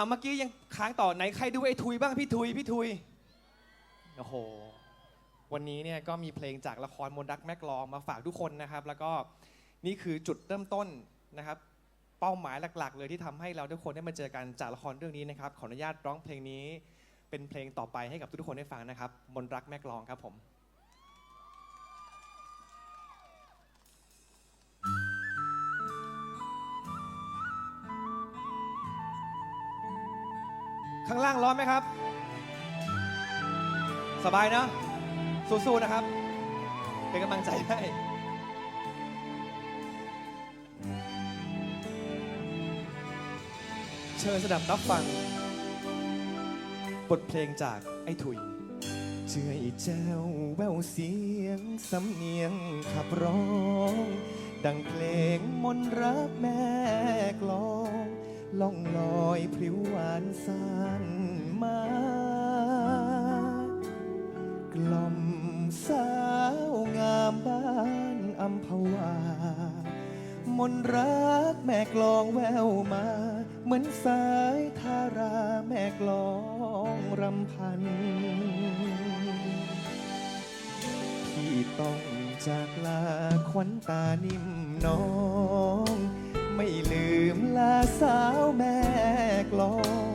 อาเมื่อกี้ยังค้างต่อไหนใครดูไอ้ทุยบ้างพี่ทุยพี่ทุยโอ้โหวันนี้เนี่ยก็มีเพลงจากละครมนรักแมกลองมาฝากทุกคนนะครับ แล้วก็นี่คือจุดเริ่มต้นนะครับ เป้าหมายหลัก ๆ เลยที่ทำให้เราทุกคนได้มาเจอกันจากละครเรื่องนี้นะครับขออนุญาตร้องเพลงนี้เป็นเพลงต่อไปให้กับทุกคนได้ฟังนะครับ มนรักแมกลองครับผม ข้างล่างร้อนไหมครับ สบายเนอะสู้ๆนะครับ เป็นกำลังใจให้เชิญสดับรับฟัง บทเพลงจากไอ้ถุยเจือยแจ้วแววเสียง สำเนียงขับร้อง ดังเพลงมนต์รักแม่ ล่องลอยพริ้วหวานสานมากล่อมสาวงามบ้านอัมพวามนรักแม่กลองแววมา เหมือนสายทาราแม่กลองรำพัน ที่ต้องจากลาขวัญตานิ่มน้อง สาวแม่กลอง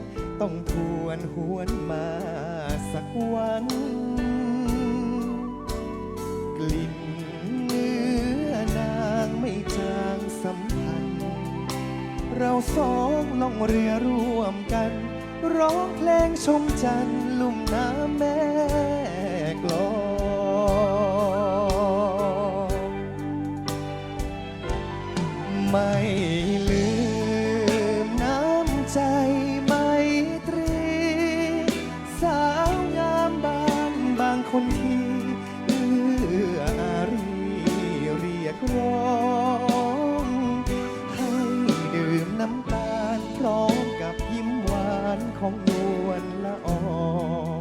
ต้องทวนหวนมาสักวัน กลิ่นเนื้อนางไม่จางสัมพันธ์ เราสองล่องเรือร่วมกัน ร้องเพลงชมจันทร์ลุ่มน้ำแม่กลองไม่ลืม คนที่เอื้ออารีเรียกร้องให้ดื่มน้ำตาลพร้อมกับยิ้มหวานของนวลละออง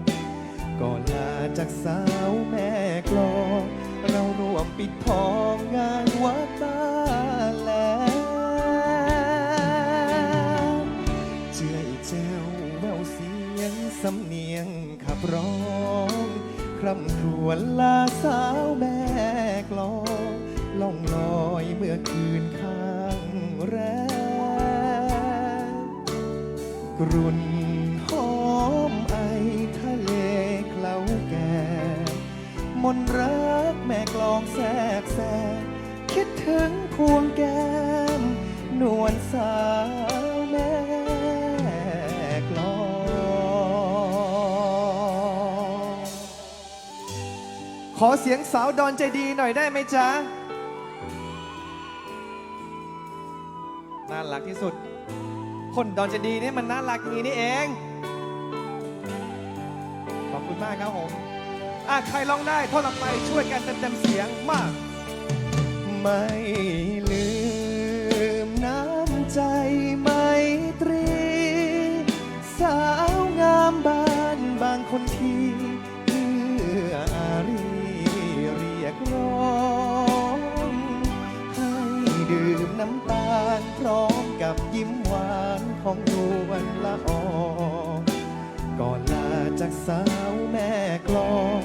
ก่อนลาจากสาวแม่กลองเรารวมปิดทองงานวัดบ้านแหลมเจือยแจ้วแววเสียงสำเนียงขับร้อง คร่ำครวญลาสาวแม่กลองล่องลอยเมื่อคืนข้างแรมกรุ่นหอมไอทะเลเคล้าแก่มนรักแม่กลองแสบแสบคิดถึงพวงแก้มนวลสาว ขอเสียงสาวดอนใจดีหน่อยได้ไหมจ๊ะ น่ารักที่สุด คนดอนใจดีนี่มันน่ารักอย่างนี้นี่เอง ขอบคุณมากครับผมอะใครร้องได้ท่อนต่อไปช่วยกันเต็มๆเสียงมาก ไม่ลืมน้ำใจไมตรี สาวงามบ้านบางคนที่ ร้องให้ดื่มน้ำตาลพร้อมกับยิ้มหวานของนวลละอองก่อนลาจากสาวแม่กลอง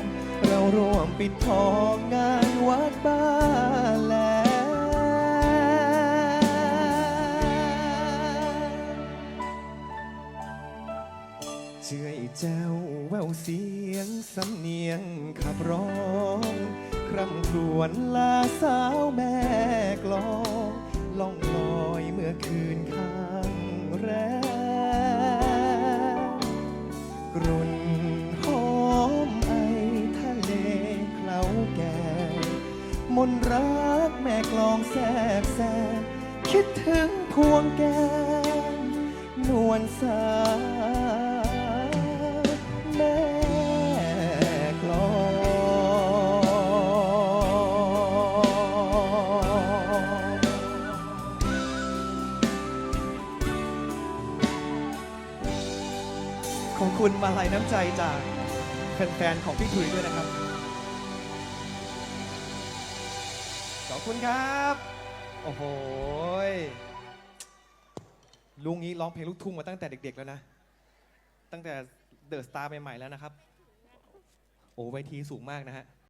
เราร่วมปิดทองงานวัดบ้านแหลมเชื่อยแจ้วแววเสียงสำเนียงขับร้อง คร่ำครวญลาสาวแม่กลองล่องลอยเมื่อคืนข้างแรมกรุ่นหอมไอทะเลเคล้าแก่มนรักแม่กลองแสบแสบคิดถึงพวงแก้มนวลสาวแม่ คุณมาลัยน้ำใจจากแฟนๆของพี่ถุยด้วยนะครับ ขอบคุณครับ โอ้โหลุงนี้ร้องเพลงลูกทุ่งมาตั้งแต่เด็ก ๆ แล้วนะ ตั้งแต่เดอะสตาร์ใหม่ๆแล้วนะครับ โอ้เวทีสูงมากนะฮะ